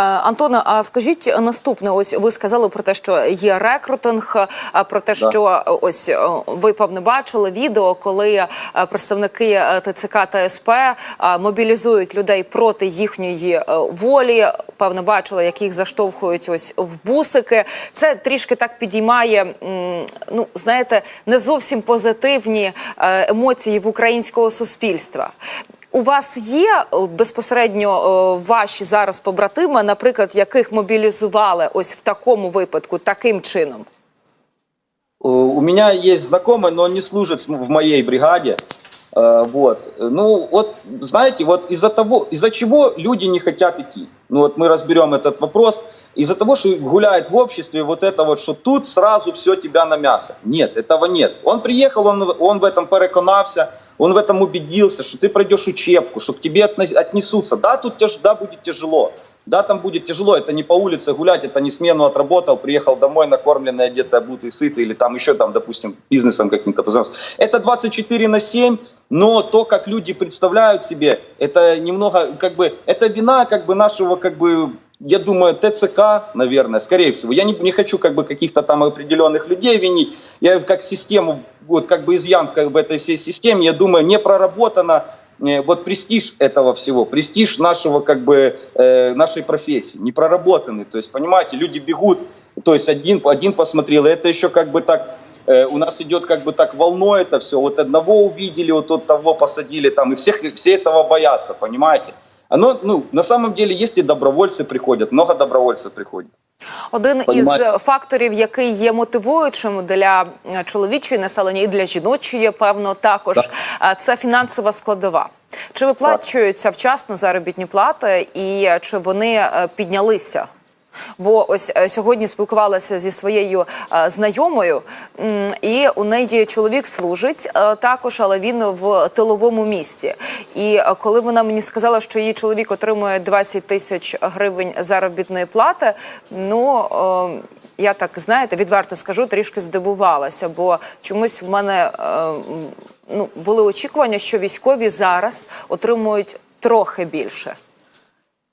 Антоне, а скажіть наступне: ось ви сказали про те, що є рекрутинг, а про те, Да. що е, ось е, ви певно бачили відео, коли е, представники е, ТЦК та СП е, мобілізують людей проти їхньої е, волі. Певно, бачили, як їх заштовхують ось в бусики. Це трішки так підіймає, ну знаєте, не зовсім позитивні е, емоції в українського суспільства У вас є е, безпосередньо е, ваші зараз побратими, наприклад, яких мобілізували ось в такому випадку, таким чином? Э, У меня есть знакомый, но он не служит с- в моей бригаде. Э, Вот. Ну, вот, знаете, вот из-за того, из-за чего люди не хотят идти. Ну, вот мы разберем этот вопрос. Из-за того, что гуляет в обществе вот это вот, что тут сразу все тебя на мясо. Нет, этого нет. Он приехал, он, он в этом переконався, он в этом убедился, что ты пройдешь учебку, что к тебе отнес- отнесутся. Да, тут тяж, да, будет тяжело. Да, там будет тяжело, это не по улице гулять, это не смену отработал, приехал домой накормленный, одетый, обутый, сытый, или там еще там, допустим, бизнесом каким-то познался. Это 24 на 7, но то, как люди представляют себе, это немного, как бы, это вина, как бы, нашего, как бы, я думаю, ТЦК, наверное, скорее всего. Я не, не хочу, как бы, каких-то там определенных людей винить. Я как систему, вот, как бы, изъян как бы, этой всей системе, я думаю, не проработано, э, вот престиж этого всего, престиж нашего как бы э, нашей профессии, не проработанный. То есть, понимаете, люди бегут, то есть один, один посмотрел, и это еще как бы так э, у нас идет как бы так волной это все. Вот одного увидели, вот тут того посадили там, и всех, все этого боятся, понимаете? Оно, ну, на самом деле, есть и добровольцы приходят, много добровольцев приходять. Один із факторів, який є мотивуючим для е, чоловічої населення і для жіночої, певно, також Так. е, це фінансова складова. Чи виплачуються вчасно заробітні плати, і е, чи вони піднялися? Бо ось е, сьогодні спілкувалася зі своєю е, знайомою, і у неї чоловік служить е, також, але він в тиловому місті. І коли вона мені сказала, що її чоловік отримує 20 тисяч гривень заробітної плати, ну я так знаєте, відверто скажу, трішки здивувалася, бо чомусь в мене ну були очікування, що військові зараз отримують трохи більше,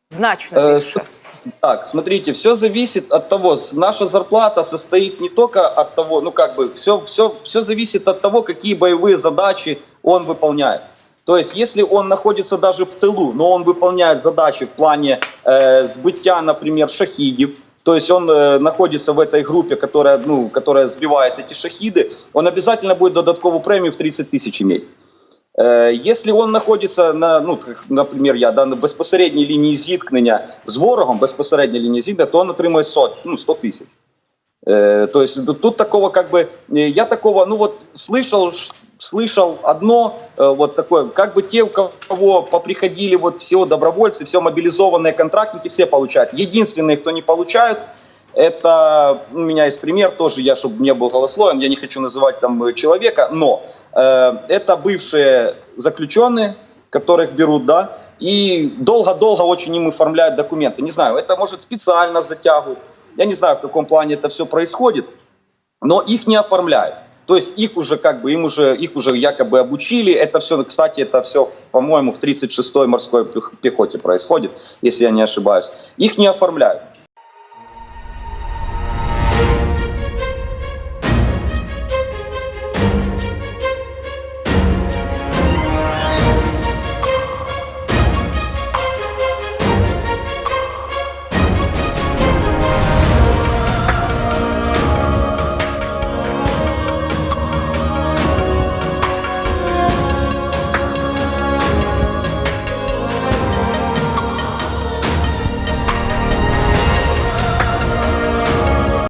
значно більше. Так, смотрите, все зависит от того, наша зарплата состоит не только от того, ну как бы, все, все, все зависит от того, какие боевые задачи он выполняет. То есть, если он находится даже в тылу, но он выполняет задачи в плане э, сбытия, например, шахидов, то есть он э, находится в этой группе, которая, ну, которая сбивает эти шахиды, он обязательно будет додатковую премию в 30 тысяч иметь. Е, Якщо він знаходиться на, ну, как, наприклад, я да, на безпосередній лінії зіткнення з ворогом, безпосередньо лінії зіткнення, то він отримує 100, ну, 100 тисяч. Э, то есть тут- тут такого как бы, э, я такого, ну вот слышал, ш- слышал одно, э, вот такое, как бы те, у кого поприходили вот все добровольцы, все мобилизованные контрактники, все получают. Единственные, кто не получают, это у меня есть пример тоже, я, чтобы не был голословен, я не хочу называть там э, человека, но э, это бывшие заключенные, которых берут, да, и долго-долго очень им оформляют документы. Не знаю, это может специально затягивают. Я не знаю, в каком плане это все происходит, но их не оформляют. То есть их уже как бы, им уже, их уже якобы обучили. Это все, кстати, это все, по-моему, в 36-й морской пех- пехоте происходит, если я не ошибаюсь. Их не оформляют.